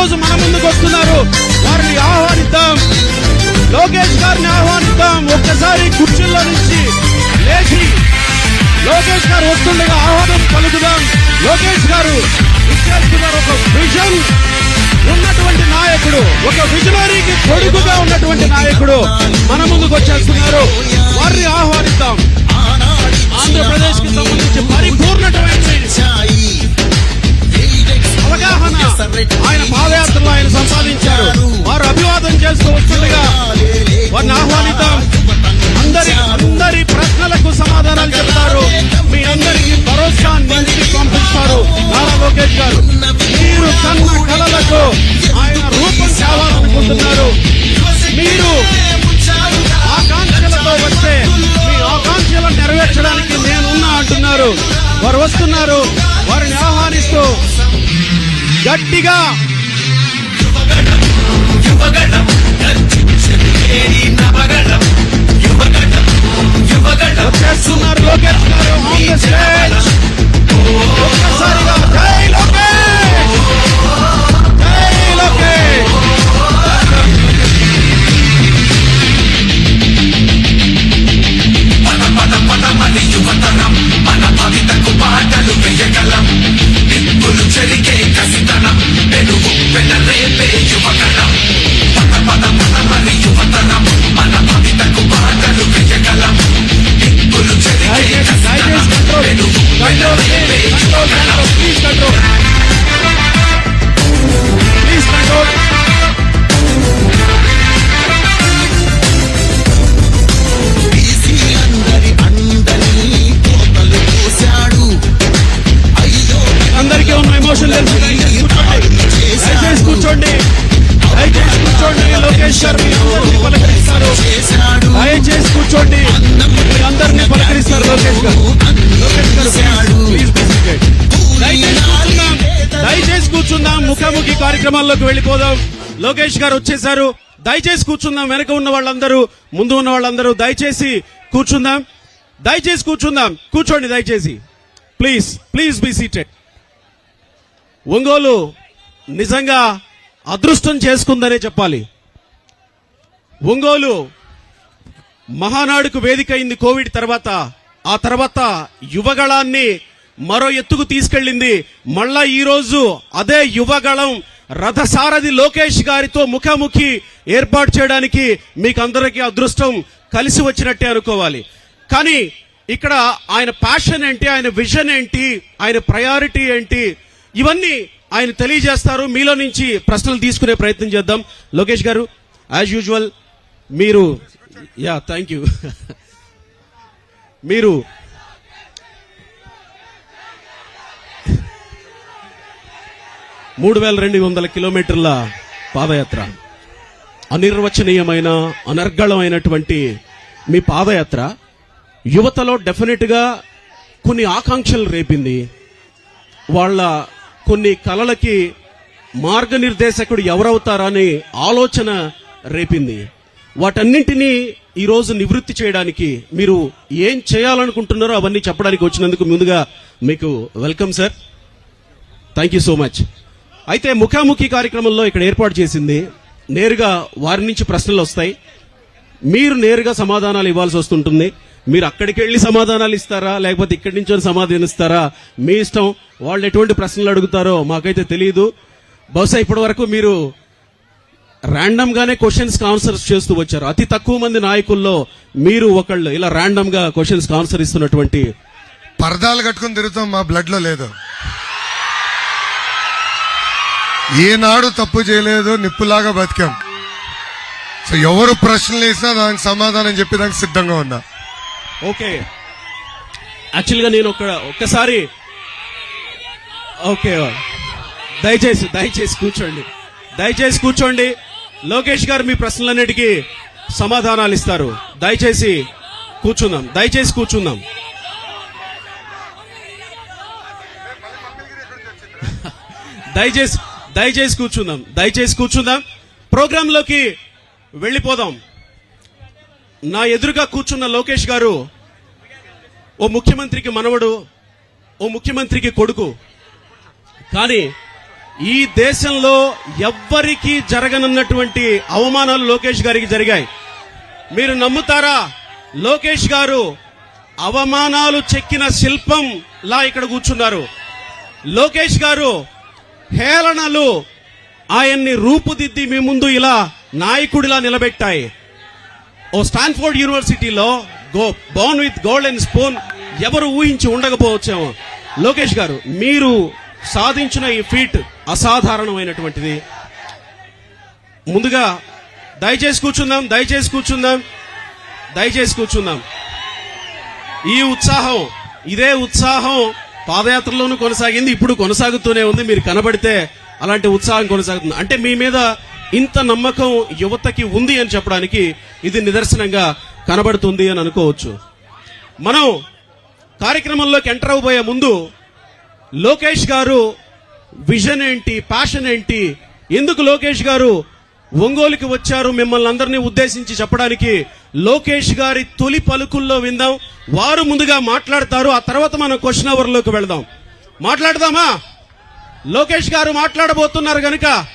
రోజు మన ముందుకు వస్తున్నారు. వారిని ఆహ్వానిద్దాం. లోకేష్ గారిని ఆహ్వానిద్దాం. ఒక్కసారి కుర్చీల్లో నుంచి లేచి లోకేష్ గారు వస్తుండగా ఆహ్వానం పలుకుదాం. లోకేష్ గారు ఇచ్చేస్తున్నారు ఒక విజన్ ఉన్నటువంటి నాయకుడు ఒక విజనరీకి కొడుకుగా ఉన్నటువంటి నాయకుడు మన ముందుకు వచ్చేస్తున్నారు. వారిని ఆహ్వానిద్దాం. ఆంధ్రప్రదేశ్కి సంబంధించి పరిపూర్ణటువంటి అవగాహన. ఆయన పాదయాత్రలో ఆయన సంపాదించారు. వారు అభివాదం చేస్తూ వస్తుండగా వారిని ఆహ్వానిద్దాం. అందరి అందరి ప్రశ్నలకు సమాధానాలు చెప్తారు. మీ అందరికీ భరోసా నిండి పంపిస్తారు. నారా లోకేష్ గారు మీరు కన్న కళలకు ఆయన రూపం కావాలనుకుంటున్నారు. మీరు ఆకాంక్షలతో వస్తే మీ ఆకాంక్షలను నెరవేర్చడానికి నేనున్నా అంటున్నారు. వారు వస్తున్నారు. గట్టిగా. వచ్చేస్తున్నారు లోకేష్ గారు ఆన్ ద స్టేజ్ ఒక్కసారిగా జై లోకేష్. వెళ్ళిపోదాం. లోకేష్ గారు వచ్చేసారు. దయచేసి కూర్చుందాం. వెనక ఉన్న వాళ్ళందరూ ముందు ఉన్న వాళ్ళందరూ దయచేసి కూర్చుందాం. దయచేసి కూర్చుందాం. కూర్చోండి దయచేసి. Please please be seated. Ongole నిజంగా అదృష్టం చేసుకుందనే చెప్పాలి. ఒంగోలు మహానాడుకు వేదిక అయింది కోవిడ్ తర్వాత. ఆ తర్వాత యువగళాన్ని మరో ఎత్తుకు తీసుకెళ్ళింది. మళ్ళా ఈ రోజు అదే యువగళం రథసారథి లోకేష్ గారితో ముఖాముఖి ఏర్పాటు చేయడానికి మీకు అందరికీ అదృష్టం కలిసి వచ్చినట్టే అనుకోవాలి. కానీ ఇక్కడ ఆయన ప్యాషన్ ఏంటి ఆయన విజన్ ఏంటి ఆయన ప్రయారిటీ ఏంటి ఇవన్నీ ఆయన తెలియజేస్తారు. మీలో నుంచి ప్రశ్నలు తీసుకునే ప్రయత్నం చేద్దాం. లోకేష్ గారు యాజ్ యూజువల్ మీరు యా థ్యాంక్ యూ మీరు మూడు వేల రెండు వందల కిలోమీటర్ల పాదయాత్ర. అనిర్వచనీయమైన అనర్గళమైనటువంటి మీ పాదయాత్ర యువతలో డెఫినెట్గా కొన్ని ఆకాంక్షలు రేపింది. వాళ్ళ కొన్ని కలలకి మార్గనిర్దేశకుడు ఎవరవుతారని ఆలోచన రేపింది. వాటన్నింటినీ ఈరోజు నివృత్తి చేయడానికి మీరు ఏం చేయాలనుకుంటున్నారో అవన్నీ చెప్పడానికి వచ్చినందుకు ముందుగా మీకు welcome sir. Thank you so much అయితే ముఖాముఖి కార్యక్రమంలో ఇక్కడ ఏర్పాటు చేసింది నేరుగా వారి నుంచి ప్రశ్నలు వస్తాయి. మీరు నేరుగా సమాధానాలు ఇవ్వాల్సి వస్తుంటుంది. మీరు అక్కడికి వెళ్ళి సమాధానాలు ఇస్తారా? లేకపోతే ఇక్కడి నుంచి సమాధానం ఇస్తారా? మీ ఇష్టం. వాళ్ళు ఎటువంటి ప్రశ్నలు అడుగుతారో మాకైతే తెలియదు. బహుశా ఇప్పటి వరకు మీరు ర్యాండమ్ గానే క్వశ్చన్స్ ఆన్సర్స్ చేస్తూ వచ్చారు. అతి తక్కువ మంది నాయకుల్లో మీరు ఒకళ్ళు ఇలా ర్యాండమ్గా క్వశ్చన్స్ ఆన్సర్ ఇస్తున్నటువంటి పర్దాలు కట్టుకుని తిరుగుతాం మా బ్లడ్లో లేదు. ఏనాడు తప్పు చేయలేదు నిప్పులాగా బతికాం. సో ఎవరు ప్రశ్నలు వేసినా దానికి సమాధానం చెప్పేదానికి సిద్ధంగా ఉన్నా. ఓకే. యాక్చువల్గా నేను ఒక ఒక్కసారి ఓకే. దయచేసి దయచేసి కూర్చోండి. దయచేసి కూర్చోండి. లోకేష్ గారు మీ ప్రశ్నలన్నిటికీ సమాధానాలు ఇస్తారు. దయచేసి కూర్చుందాం. దయచేసి కూర్చుందాం. దయచేసి దయచేసి కూర్చుందాం దయచేసి కూర్చుందాం. ప్రోగ్రాంలోకి వెళ్ళిపోదాం. నా ఎదురుగా కూర్చున్న లోకేష్ గారు ఓ ముఖ్యమంత్రికి మనవడు ఓ ముఖ్యమంత్రికి కొడుకు. కానీ ఈ దేశంలో ఎవ్వరికీ జరగనున్నటువంటి అవమానాలు లోకేష్ గారికి జరిగాయి. మీరు నమ్ముతారా? లోకేష్ గారు అవమానాలు చెక్కిన శిల్పం లా ఇక్కడ కూర్చున్నారు. లోకేష్ గారు హేళనలు ఆయన్ని రూపుదిద్ది మీ ముందు ఇలా నాయకుడిలా నిలబెట్టాయి. ఓ స్టాన్ఫోర్డ్ యూనివర్సిటీలో go born with gold spoon ఎవరు ఊహించి ఉండకపోవచ్చేమో. లోకేష్ గారు మీరు సాధించిన ఈ ఫీట్ అసాధారణమైనటువంటిది. ముందుగా దయచేసి కూర్చుందాం దయచేసి కూర్చుందాం దయచేసి కూర్చుందాం. ఈ ఉత్సాహం ఇదే ఉత్సాహం పాదయాత్రలోనూ కొనసాగింది ఇప్పుడు కొనసాగుతూనే ఉంది. మీరు కనబడితే అలాంటి ఉత్సాహం కొనసాగుతుంది. అంటే మీ మీద ఇంత నమ్మకం యువతకి ఉంది అని చెప్పడానికి ఇది నిదర్శనంగా కనబడుతుంది అని అనుకోవచ్చు. మనం కార్యక్రమంలోకి ఎంటర్ అవబోయే ముందు లోకేష్ గారు విజన్ ఏంటి ప్యాషన్ ఏంటి ఎందుకు లోకేష్ గారు ఒంగోలుకి వచ్చారు మిమ్మల్ని అందరినీ ఉద్దేశించి చెప్పడానికి లోకేష్ గారి తొలి పలుకుల్లో విందాం. వారు ముందుగా మాట్లాడతారు. ఆ తర్వాత మనం క్వశ్చన్ అవర్లోకి వెళదాం. మాట్లాడదామా? లోకేష్ గారు మాట్లాడబోతున్నారు కనుక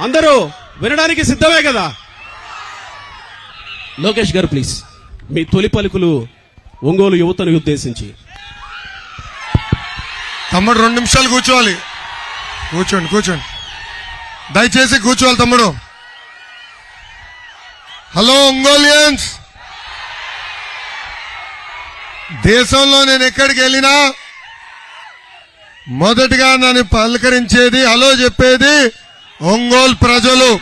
అందరూ వినడానికి సిద్ధమే కదా? లోకేష్ గారు ప్లీజ్ మీ తొలి పలుకులు ఒంగోలు యువతను ఉద్దేశించి. తమ్ముడు రెండు నిమిషాలు కూర్చోవాలి. కూర్చోండి కూర్చోండి. దయచేసి కూర్చోవాలి తమ్ముడు. హలో ఒంగోలియన్స్ దేశంలో నేను ఎక్కడికి వెళ్ళినా మొదటిగా నన్ను పలకరించేది హలో చెప్పేది ఒంగోలు ప్రజలు.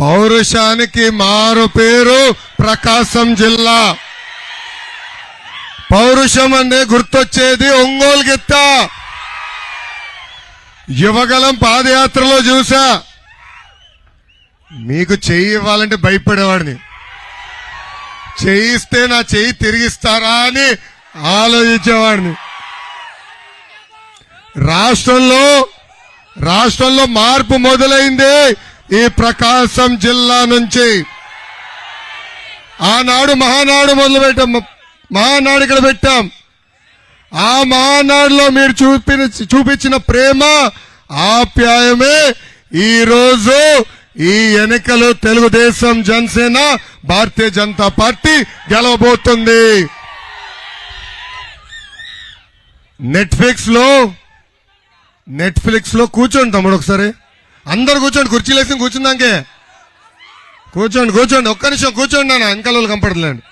పౌరుషానికి మారు పేరు ప్రకాశం జిల్లా. పౌరుషం అంటే గుర్తొచ్చేది ఒంగోలు గిత్త. యువగలం పాదయాత్రలో చూసా. మీకు చెయ్యి ఇవ్వాలంటే భయపడేవాడిని. చేయిస్తే నా చెయ్యి తిరిగిస్తారా అని ఆలోచించేవాడిని. రాష్ట్రంలో రాష్ట్రంలో మార్పు మొదలైంది ఈ ప్రకాశం జిల్లా నుంచి. ఆనాడు మహానాడు మొదలు పెట్టాం మహానాడు ఇక్కడ పెట్టాం. ఆ మహానాడులో మీరు చూపిన చూపించిన ప్రేమ ఆప్యాయమే ఈరోజు ఈ ఎన్నికలు తెలుగుదేశం జనసేన భారతీయ జనతా పార్టీ గెలవబోతుంది. నెట్ఫ్లిక్స్లో నెట్ఫ్లిక్స్లో కూర్చోండి తమ్ముడు ఒకసారి. అందరు కూర్చోండి కుర్చీలు వేసి కూర్చుందాకే కూర్చోండి కూర్చోండి ఒక్క నిమిషం కూర్చోండి నాన్న వెనకాల వాళ్ళు కంపడలేండి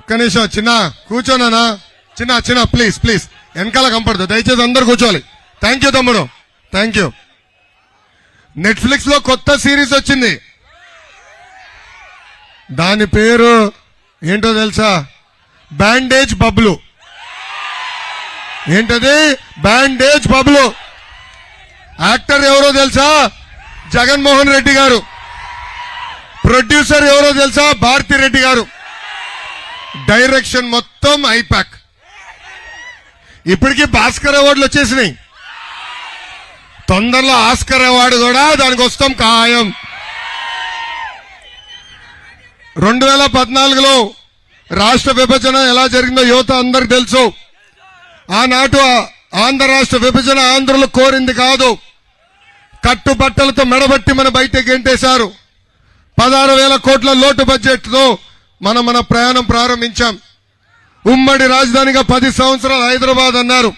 ఒక్క నిమిషం చిన్న కూర్చోనా చిన్న చిన్న ప్లీజ్ ప్లీజ్ వెనకాల కంపడదు దయచేసి అందరు కూర్చోవాలి. థ్యాంక్ యూ తమ్ముడు. థ్యాంక్ యూ నెట్ఫ్లిక్స్లో కొత్త సిరీస్ వచ్చింది. దాని పేరు ఏంటో తెలుసా? బ్యాండేజ్ బబ్లు ఏంటది? బ్యాండేజ్ బబ్లు యాక్టర్ ఎవరో తెలుసా? జగన్మోహన్ రెడ్డి గారు. ప్రొడ్యూసర్ ఎవరో తెలుసా? భారతి రెడ్డి గారు. డైరెక్షన్ మొత్తం ఐపాక్. ఇప్పటికీ భాస్కర్ అవార్డులు వచ్చేసినాయి. తొందరలో ఆస్కర్ అవార్డు కూడా దానికి వస్తాం ఖాయం. రెండు వేల పద్నాలుగులో రాష్ట్ర విభజన ఎలా జరిగిందో యువత అందరికి తెలుసు. ఆనాటు ఆంధ్ర రాష్ట్ర విభజన ఆంధ్రులు కోరింది కాదు. కట్టుబట్టలతో మెడబట్టి మన బయటకు గెంటేశారు. పదహారు వేల కోట్ల లోటు బడ్జెట్తో మనం మన ప్రయాణం ప్రారంభించాం. ఉమ్మడి రాజధానిగా పది సంవత్సరాలు హైదరాబాద్ అన్నారు.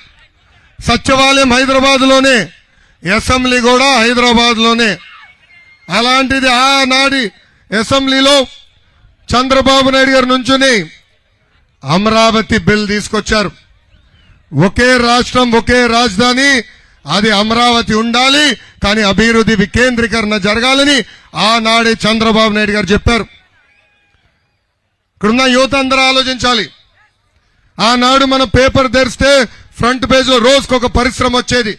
సచివాలయం హైదరాబాద్లోనే అసెంబ్లీ కూడా హైదరాబాద్లోనే. అలాంటిది ఆనాడి అసెంబ్లీలో చంద్రబాబు నాయుడు గారు నుంచుని అమరావతి బిల్ తీసుకొచ్చారు. ఒకే రాష్ట్రం ఒకే రాజధాని అది అమరావతి ఉండాలి కానీ అభివృద్ధి వికేంద్రీకరణ జరగాలని ఆనాడే చంద్రబాబు నాయుడు గారు చెప్పారు. ఇక్కడున్న యువత అందరూ ఆలోచించాలి. ఆనాడు మన పేపర్ తెరిస్తే ఫ్రంట్ పేజ్లో రోజుకు ఒక పరిశ్రమ వచ్చేది.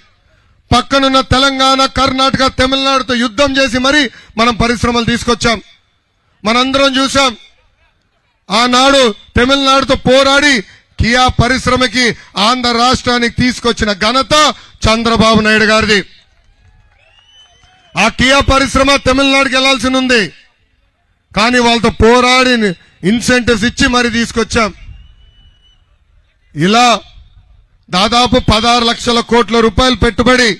పక్కనున్న తెలంగాణ కర్ణాటక తమిళనాడుతో యుద్ధం చేసి మరి మనం పరిశ్రమలు తీసుకొచ్చాం. మనందరం చూసాం ఆనాడు తమిళనాడుతో పోరాడి కియా పరిశ్రమకి ఆంధ్ర రాష్ట్రానికి తీసుకొచ్చిన ఘనత చంద్రబాబు నాయుడు గారిది. ఆ కియా పరిశ్రమ తమిళనాడుకి వెళ్ళాల్సి ఉంది. కానీ వాళ్ళతో పోరాడి ఇన్సెంటివ్స్ ఇచ్చి మరి తీసుకొచ్చాం. ఇలా దాదాపు పదహారు లక్షల కోట్ల రూపాయలు పెట్టుబడి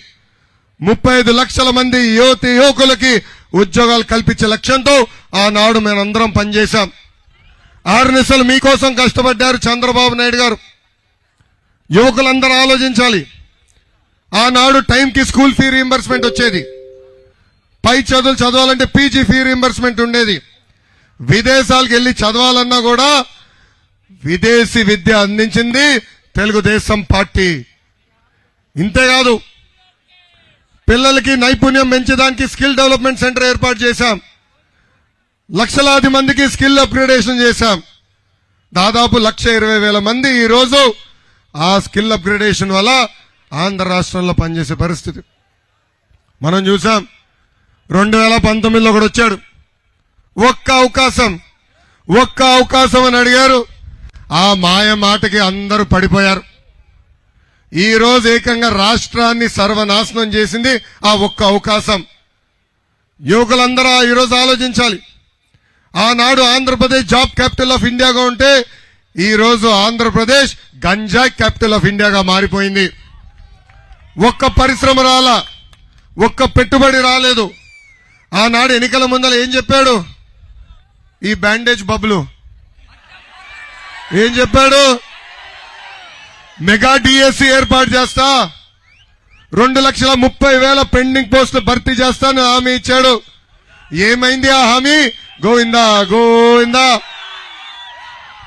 ముప్పై ఐదు లక్షల మంది యువతి యువకులకి ఉద్యోగాలు కల్పించే లక్ష్యంతో ఆనాడు మేమందరం పనిచేశాం. ఆరు నిశలు మీకోసం కష్టపడ్డారు చంద్రబాబు నాయుడు గారు. యువకులందరూ ఆలోచించాలి. ఆనాడు టైంకి స్కూల్ ఫీ రీఎంబర్స్మెంట్ వచ్చేది. పై చదువులు చదవాలంటే పీజీ ఫీ రీఎంబర్స్మెంట్ ఉండేది. విదేశాలకు వెళ్ళి చదవాలన్నా కూడా విదేశీ విద్య అందించింది తెలుగుదేశం పార్టీ. ఇంతేకాదు పిల్లలకి నైపుణ్యం పెంచడానికి స్కిల్ డెవలప్మెంట్ సెంటర్ ఏర్పాటు చేశాం. లక్షలాది మందికి స్కిల్ అప్గ్రేడేషన్ చేశాం. దాదాపు లక్ష ఇరవై వేల మంది ఈ రోజు ఆ స్కిల్ అప్గ్రేడేషన్ వల్ల ఆంధ్ర రాష్ట్రంలో పనిచేసే పరిస్థితి. మనం చూసాం రెండు వేల పంతొమ్మిదిలో కూడా వచ్చాడు. ఒక్క అవకాశం ఒక్క అవకాశం అని అడిగారు. ఆ మాయ మాటకి అందరూ పడిపోయారు. ఈరోజు ఏకంగా రాష్ట్రాన్ని సర్వనాశనం చేసింది ఆ ఒక్క అవకాశం. యువకులందరూ ఈరోజు ఆలోచించాలి. ఆనాడు ఆంధ్రప్రదేశ్ జాబ్ క్యాపిటల్ ఆఫ్ ఇండియాగా ఉంటే ఈరోజు ఆంధ్రప్రదేశ్ గంజా క్యాపిటల్ ఆఫ్ ఇండియాగా మారిపోయింది. ఒక్క పరిశ్రమ రాలా ఒక్క పెట్టుబడి రాలేదు. ఆనాడు ఎన్నికల ముందర ఏం చెప్పాడు? ఈ బ్యాండేజ్ బబ్బులు ఏం చెప్పాడు? మెగా డిఎస్సి ఏర్పాటు చేస్తా. రెండు లక్షల ముప్పై వేల పెండింగ్ పోస్టులు భర్తీ చేస్తాను హామీ ఇచ్చాడు. ఏమైంది ఆ హామీ? గోవిందా గోవిందా.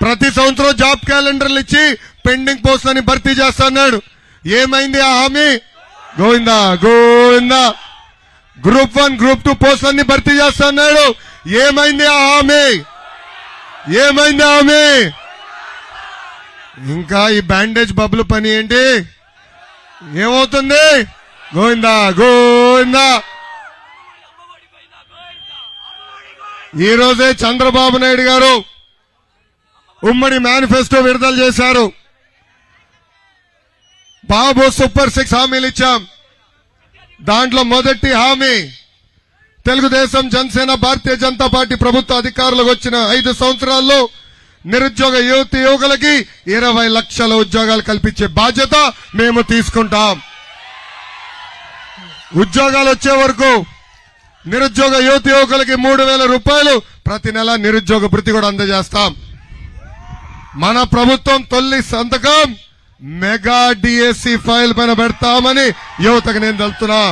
ప్రతి సంవత్సరం జాబ్ క్యాలెండర్లు ఇచ్చి పెండింగ్ పోస్టులని భర్తీ చేస్తాడు ఏమైంది ఆ హామీ? Govinda Govinda. Group one group two పోస్టులన్నీ భర్తీ చేస్తున్నాడు ఏమైంది ఆ హామీ? ఏమైంది ఆ హామీ? ఇంకా ఈ బ్యాండేజ్ బబ్బులు పని ఏంటి? ఏమవుతుంది? గోవిందా గోవిందా. ఈరోజే చంద్రబాబు నాయుడు గారు ఉమ్మడి మేనిఫెస్టో విడుదల చేశారు. బాబు సూపర్ సిక్స్ హామీలు ఇచ్చాం. దాంట్లో మొదటి హామీ తెలుగుదేశం జనసేన భారతీయ జనతా పార్టీ ప్రభుత్వ అధికారులకు వచ్చిన ఐదు సంవత్సరాల్లో నిరుద్యోగ యువతి యువకులకి ఇరవై లక్షల ఉద్యోగాలు కల్పించే బాధ్యత మేము తీసుకుంటాం. ఉద్యోగాలు వచ్చే వరకు నిరుద్యోగ యువతి యువకులకి మూడు వేల రూపాయలు ప్రతి నెల నిరుద్యోగ భృతి కూడా అందజేస్తాం. మన ప్రభుత్వం తొలి సంతకం మెగా డిఎస్సి ఫైల్ పైన పెడతామని యువతకు నేను తెలుతున్నా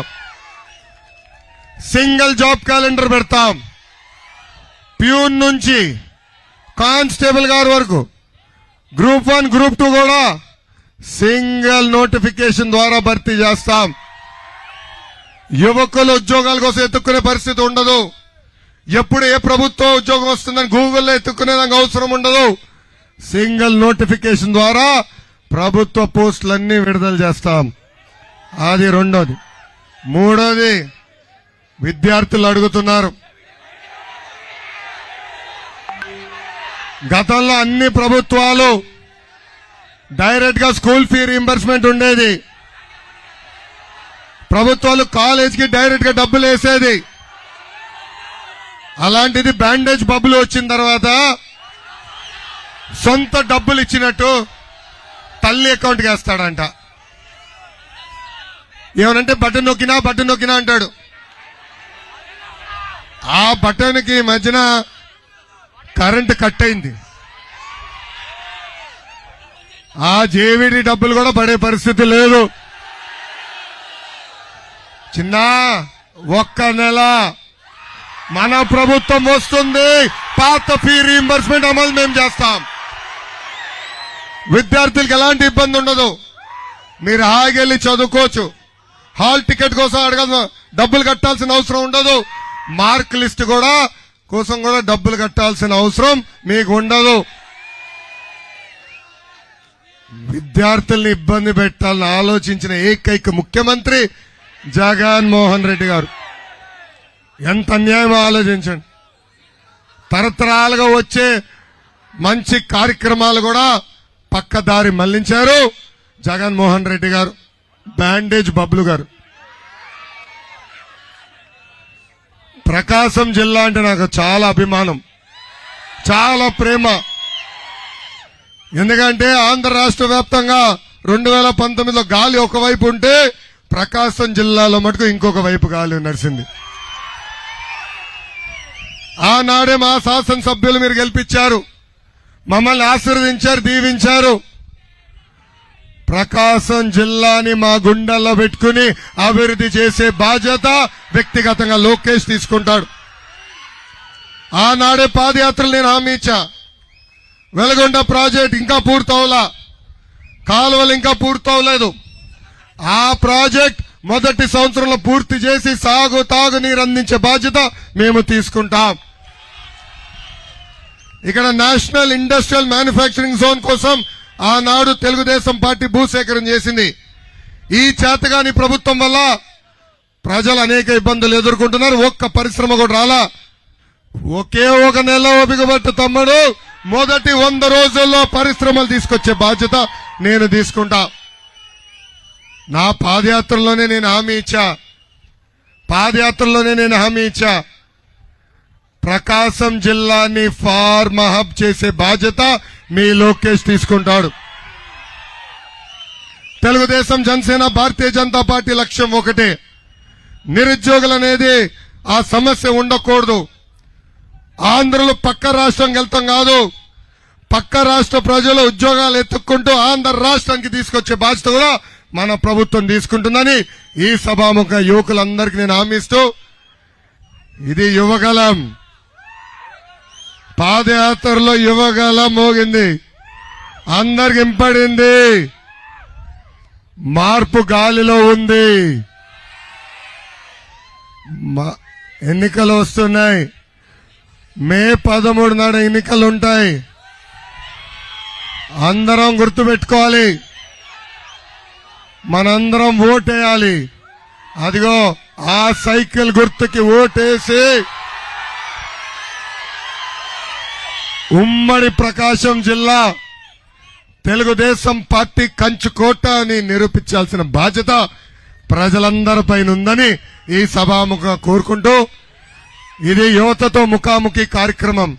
సింగిల్ జాబ్ క్యాలెండర్ పెడతాం. ప్యూన్ నుంచి కానిస్టేబుల్ గారి వరకు గ్రూప్ వన్ గ్రూప్ టూ కూడా సింగిల్ నోటిఫికేషన్ ద్వారా భర్తీ చేస్తాం. యువకులు ఉద్యోగాల కోసం ఎత్తుక్కునే పరిస్థితి ఉండదు. ఎప్పుడు ఏ ప్రభుత్వం ఉద్యోగం వస్తుందని గూగుల్లో ఎత్తుక్కునేదానికి అవసరం ఉండదు. సింగిల్ నోటిఫికేషన్ ద్వారా ప్రభుత్వ పోస్టులన్నీ విడుదల చేస్తాం. అది రెండోది. మూడోది విద్యార్థులు అడుగుతున్నారు. గతంలో అన్ని ప్రభుత్వాలు డైరెక్ట్గా స్కూల్ ఫీ రీంబర్స్మెంట్ ఉండేది. ప్రభుత్వాలు కాలేజీకి డైరెక్ట్గా డబ్బులు వేసేది. అలాంటిది బ్యాండేజ్ బబ్బులు వచ్చిన తర్వాత సొంత డబ్బులు ఇచ్చినట్టు తల్లి అకౌంట్కి వేస్తాడంట. ఏమనంటే బటన్ నొక్కినా బటన్ నొక్కినా అంటాడు. ఆ బటన్కి మధ్యన కరెంట్ కట్ అయింది. ఆ జేవిడి డబ్బులు కూడా పడే పరిస్థితి లేదు. చిన్న ఒక్క నెల మన ప్రభుత్వం వస్తుంది. పాత ఫీ రీఎంబర్స్మెంట్ అమలు మేము చేస్తాం. విద్యార్థులకు ఎలాంటి ఇబ్బంది ఉండదు. మీరు హాగెళ్ళి చదువుకోవచ్చు. హాల్ టికెట్ కోసం అడగదు డబ్బులు కట్టాల్సిన అవసరం ఉండదు. మార్క్ లిస్ట్ కూడా కోసం కూడా డబ్బులు కట్టాల్సిన అవసరం మీకు ఉండదు విద్యార్థుల్ని ఇబ్బంది పెట్టాలని ఆలోచించిన ఏకైక ముఖ్యమంత్రి జగన్మోహన్ రెడ్డి గారు. ఎంత అన్యాయం ఆలోచించండి. తరతరాలుగా వచ్చే మంచి కార్యక్రమాలు కూడా పక్కదారి మళ్ళించారు జగన్మోహన్ రెడ్డి గారు బ్యాండేజ్ బబ్లు గారు. ప్రకాశం జిల్లా అంటే నాకు చాలా అభిమానం. చాలా ప్రేమ. ఎందుకంటే ఆంధ్ర రాష్ట్ర వ్యాప్తంగా రెండు వేల పంతొమ్మిదిలో గాలి ఒకవైపు ఉంటే ప్రకాశం జిల్లాలో మటుకు ఇంకొక వైపు గాలి నడిచింది. ఆనాడే మా శాసనసభ్యులు మీరు గెలిపించారు. మమ్మల్ని ఆశీర్వదించారు దీవించారు. ప్రకాశం జిల్లాని మా గుండెల్లో పెట్టుకుని అభివృద్ధి చేసే బాధ్యత వ్యక్తిగతంగా లోకేష్ తీసుకుంటాడు. ఆనాడే పాదయాత్రలు నేను హామీ ఇచ్చా. వెలగొండ ప్రాజెక్ట్ ఇంకా పూర్తవలా. కాలువలు ఇంకా పూర్తవలేదు. ఆ ప్రాజెక్ట్ మొదటి సంవత్సరంలో పూర్తి చేసి సాగు తాగు నీరు అందించే బాధ్యత మేము తీసుకుంటాం. ఇక్కడ నేషనల్ ఇండస్ట్రియల్ మ్యానుఫ్యాక్చరింగ్ జోన్ కోసం ఆనాడు తెలుగుదేశం పార్టీ భూసేకరణ చేసింది. ఈ చేతగాని ప్రభుత్వం వల్ల ప్రజలు అనేక ఇబ్బందులు ఎదుర్కొంటున్నారు. ఒక్క పరిశ్రమ కూడా రాలా. ఒకే ఒక నెల ఓపికబట్టు తమ్ముడు. మొదటి వంద రోజుల్లో పరిశ్రమలు తీసుకొచ్చే బాధ్యత నేను తీసుకుంటా. నా పాదయాత్రలోనే నేను హామీ ఇచ్చా. పాదయాత్రలోనే నేను హామీ ఇచ్చా. ప్రకాశం జిల్లాని ఫార్మ హబ్ చేసే బాధ్యత మీ లోకేష్ తీసుకుంటాడు. తెలుగుదేశం జనసేన భారతీయ జనతా పార్టీ లక్ష్యం ఒకటే. నిరుద్యోగులు అనేది ఆ సమస్య ఉండకూడదు. ఆంధ్రలో పక్క రాష్ట్రం వెళ్తాం కాదు. పక్క రాష్ట్ర ప్రజలు ఉద్యోగాలు ఎత్తుక్కుంటూ ఆంధ్ర రాష్ట్రానికి తీసుకొచ్చే బాధ్యత కూడా మన ప్రభుత్వం తీసుకుంటుందని ఈ సభాముఖ యువకులందరికీ నేను హామీస్తూ ఇది యువగలం పాదయాత్రలో యువగల మోగింది. అందరికి ఇంపడింది మార్పు గాలిలో ఉంది. మా- ఎన్నికలు వస్తున్నాయి. మే పదమూడు నాడు ఎన్నికలు ఉంటాయి. అందరం గుర్తుపెట్టుకోవాలి. మనందరం ఓటేయాలి. అదిగో ఆ సైకిల్ గుర్తుకి ఓటేసి ఉమ్మడి ప్రకాశం జిల్లా తెలుగుదేశం పార్టీ కంచుకోట అని నిరూపించాల్సిన బాధ్యత ప్రజలందరిపైన ఉందని ఈ సభాముఖ కోరుకుంటూ ఇది యువతతో ముఖాముఖి కార్యక్రమం.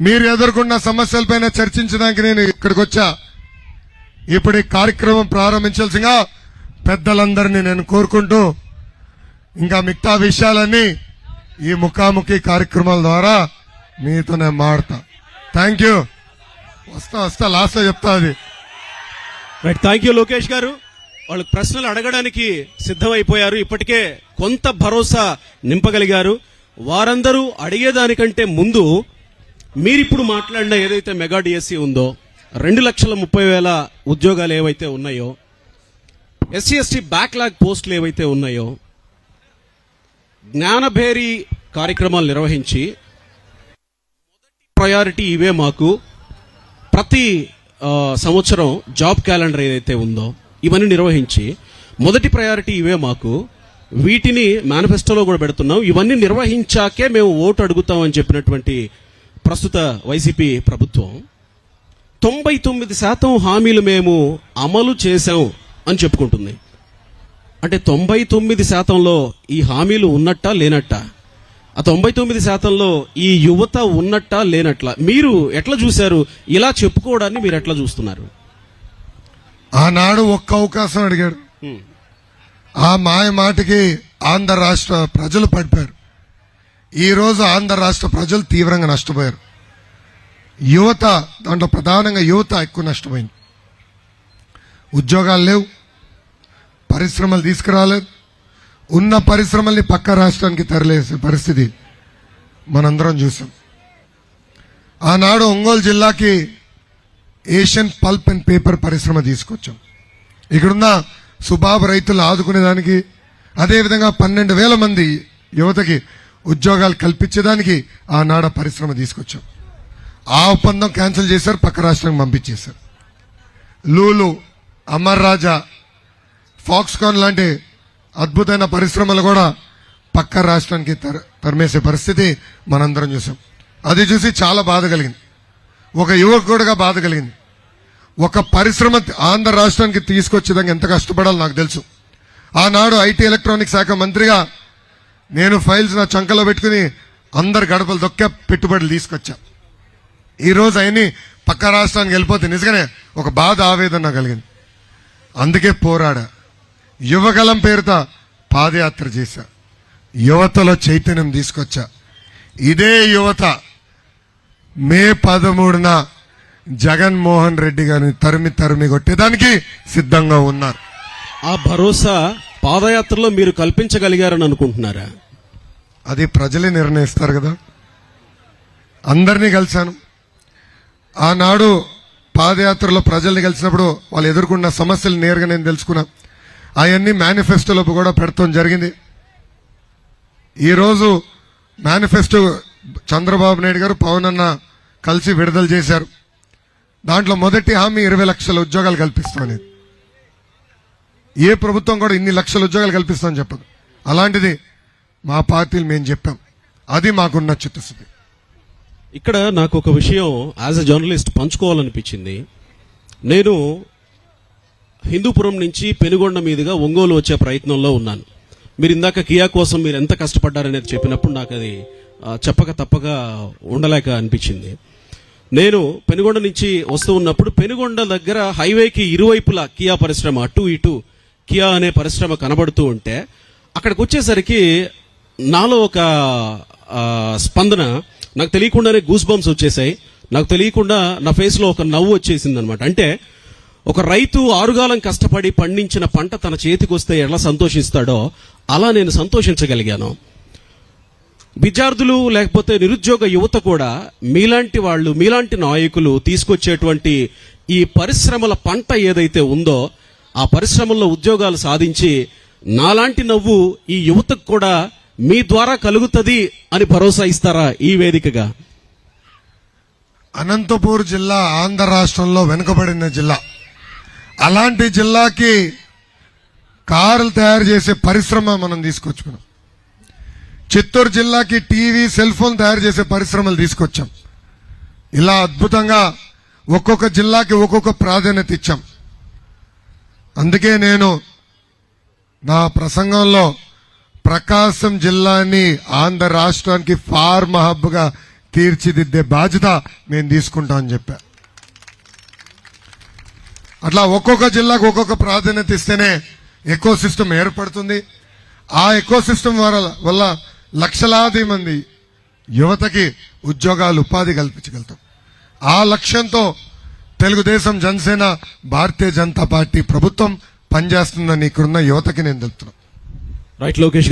మీరు ఎదుర్కొన్న సమస్యలపైన చర్చించడానికి నేను ఇక్కడికి వచ్చా. ఇప్పుడు ఈ కార్యక్రమం ప్రారంభించాల్సిందిగా పెద్దలందరినీ నేను కోరుకుంటూ ఇంకా మిగతా విషయాలన్నీ ఈ ముఖాముఖి కార్యక్రమాల ద్వారా మీతో నేను మాడతా. థ్యాంక్ యూ వస్తా వస్తా లాస్ట్లో చెప్తా అది. రైట్ థ్యాంక్ యూ లోకేష్ గారు. వాళ్ళు ప్రశ్నలు అడగడానికి సిద్ధమైపోయారు. ఇప్పటికే కొంత భరోసా నింపగలిగారు. వారందరూ అడిగేదానికంటే ముందు మీరిప్పుడు మాట్లాడిన ఏదైతే మెగా డిఎస్సి ఉందో రెండు లక్షల ముప్పై వేల ఉద్యోగాలు ఏవైతే ఉన్నాయో ఎస్సీ ఎస్టీ బ్యాక్లాగ్ పోస్టులు ఏవైతే ఉన్నాయో జ్ఞానభేరి కార్యక్రమాలు నిర్వహించి ప్రయారిటీ ఇవే మాకు. ప్రతి సంవత్సరం జాబ్ క్యాలెండర్ ఏదైతే ఉందో ఇవన్నీ నిర్వహించి మొదటి ప్రయారిటీ ఇవే మాకు. వీటిని మేనిఫెస్టోలో కూడా పెడుతున్నాం. ఇవన్నీ నిర్వహించాకే మేము ఓటు అడుగుతామని చెప్పినటువంటి ప్రస్తుత వైసీపీ ప్రభుత్వం. తొంభై తొమ్మిది శాతం హామీలు మేము అమలు చేశాం అని చెప్పుకుంటుంది. అంటే తొంభై తొమ్మిది శాతంలో ఈ హామీలు ఉన్నట్టా లేనట్టా? ఆ తొంభై తొమ్మిది శాతంలో ఈ యువత ఉన్నట్టా లేనట్లా? మీరు ఎట్లా చూశారు? ఇలా చెప్పుకోవడాన్ని మీరు ఎట్లా చూస్తున్నారు? ఆనాడు ఒక్క అవకాశం అడిగాడు. ఆ మాయ మాటకి ఆంధ్ర రాష్ట్ర ప్రజలు పడిపోయారు. ఈ రోజు ఆంధ్ర రాష్ట్ర ప్రజలు తీవ్రంగా నష్టపోయారు. యువత దాంట్లో ప్రధానంగా యువత ఎక్కువ నష్టపోయింది. ఉద్యోగాలు లేవు. పరిశ్రమలు తీసుకురాలేదు. ఉన్న పరిశ్రమల్ని పక్క రాష్ట్రానికి తరలేసే పరిస్థితి మనందరం చూసాం. ఆనాడు ఒంగోలు జిల్లాకి ఏషియన్ పల్ప్ అండ్ పేపర్ పరిశ్రమ తీసుకొచ్చాం. ఇక్కడున్న సుబాబు రైతులు ఆదుకునేదానికి అదేవిధంగా పన్నెండు వేల మంది యువతకి ఉద్యోగాలు కల్పించేదానికి ఆనాడ పరిశ్రమ తీసుకొచ్చాం. ఆ ఒప్పందం క్యాన్సిల్ చేశారు పక్క రాష్ట్రానికి పంపించేశారు. లూలు అమర్ రాజా ఫాక్స్కాన్ లాంటి అద్భుతమైన పరిశ్రమలు కూడా పక్క రాష్ట్రానికి తరిమేసే పరిస్థితి మనందరం చూసాం. అది చూసి చాలా బాధ కలిగింది. ఒక యువకుడుగా బాధ కలిగింది. ఒక పరిశ్రమ ఆంధ్ర రాష్ట్రానికి తీసుకొచ్చేదానికి ఎంత కష్టపడాలో నాకు తెలుసు. ఆనాడు ఐటీ ఎలక్ట్రానిక్ శాఖ మంత్రిగా నేను ఫైల్స్ నా చంకలో పెట్టుకుని అందరు గడపలు దొక్క పెట్టుబడులు తీసుకొచ్చా. ఈరోజు అవన్నీ పక్క రాష్ట్రానికి వెళ్ళిపోతే నిజంగానే ఒక బాధ ఆవేదన కలిగింది. అందుకే పోరాడా. యువగలం పేరుతో పాదయాత్ర చేశా. యువతలో చైతన్యం తీసుకొచ్చా. ఇదే యువత మే పదమూడున జగన్మోహన్ రెడ్డి గారిని తరిమి తరిమి కొట్టేదానికి సిద్ధంగా ఉన్నారు. ఆ భరోసా పాదయాత్రలో మీరు కల్పించగలిగారని అనుకుంటున్నారా? అది ప్రజలే నిర్ణయిస్తారు కదా. అందరినీ కలిశాను. ఆనాడు పాదయాత్రలో ప్రజల్ని కలిసినప్పుడు వాళ్ళు ఎదుర్కొన్న సమస్యలు నేరుగా నేను తెలుసుకున్నా. అవన్నీ మేనిఫెస్టోలో కూడా పెడతాం జరిగింది. ఈరోజు మేనిఫెస్టో చంద్రబాబు నాయుడు గారు పవన్ అన్న కలిసి విడుదల చేశారు. దాంట్లో మొదటి హామీ ఇరవై లక్షల ఉద్యోగాలు కల్పిస్తామనేది ఏ ప్రభుత్వం కూడా ఇన్ని లక్షల ఉద్యోగాలు కల్పిస్తామని చెప్పదు. అలాంటిది మా పార్టీలు మేము చెప్పాం. అది మాకున్న చిత్తశుద్ధి. ఇక్కడ నాకు ఒక విషయం యాజ్ అ జర్నలిస్ట్ పంచుకోవాలనిపించింది. నేను హిందూపురం నుంచి పెనుగొండ మీదుగా ఒంగోలు వచ్చే ప్రయత్నంలో ఉన్నాను. మీరు ఇందాక కియా కోసం మీరు ఎంత కష్టపడ్డారనేది చెప్పినప్పుడు నాకు అది చెప్పక తప్పక ఉండలేక అనిపించింది. నేను పెనుగొండ నుంచి వస్తూ ఉన్నప్పుడు పెనుగొండ దగ్గర హైవేకి ఇరువైపులా కియా పరిశ్రమ అటు ఇటు కియా అనే పరిశ్రమ కనబడుతూ ఉంటే అక్కడికి వచ్చేసరికి నాలో ఒక స్పందన నాకు తెలియకుండానే గూస్ బంప్స్ వచ్చేసాయి. నాకు తెలియకుండా నా ఫేస్లో ఒక నవ్వు వచ్చేసింది అనమాట అంటే ఒక రైతు ఆరుగాలం కష్టపడి పండించిన పంట తన చేతికి వస్తే ఎలా సంతోషిస్తాడో అలా నేను సంతోషించగలిగాను. విద్యార్థులు లేకపోతే నిరుద్యోగ యువత కూడా మీలాంటి వాళ్ళు మీలాంటి నాయకులు తీసుకొచ్చేటువంటి ఈ పరిశ్రమల పంట ఏదైతే ఉందో ఆ పరిశ్రమల్లో ఉద్యోగాలు సాధించి నాలాంటి నవ్వు ఈ యువతకు కూడా మీ ద్వారా కలుగుతుంది అని భరోసా ఇస్తారా ఈ వేదికగా? అనంతపూర్ జిల్లా ఆంధ్ర రాష్ట్రంలో వెనుకబడిన జిల్లా. అలాంటి జిల్లాకి కారులు తయారు చేసే పరిశ్రమ మనం తీసుకొచ్చుకున్నాం. చిత్తూరు జిల్లాకి టీవీ సెల్ ఫోన్ తయారు చేసే పరిశ్రమలు తీసుకొచ్చాం. ఇలా అద్భుతంగా ఒక్కొక్క జిల్లాకి ఒక్కొక్క ప్రాధాన్యత ఇచ్చాం. అందుకే నేను నా ప్రసంగంలో ప్రకాశం జిల్లాని ఆంధ్ర రాష్ట్రానికి ఫార్మ్ హబ్గా తీర్చిదిద్దే బాధ్యత నేను తీసుకుంటామని చెప్పాను అట్లా ఒక్కొక్క జిల్లాకు ఒక్కొక్క ప్రాధాన్యత ఇస్తేనే ఎకో సిస్టమ్ ఏర్పడుతుంది. ఆ ఎకో సిస్టమ్ వల్ల లక్షలాది మంది యువతకి ఉద్యోగాలు ఉపాధి కల్పించగలుగుతాం. ఆ లక్ష్యంతో తెలుగుదేశం జనసేన భారతీయ జనతా పార్టీ ప్రభుత్వం పనిచేస్తుందని ఇక్కడున్న యువతకి నేను తెలుపుతున్నాను. రైట్ లోకేష్ గారు.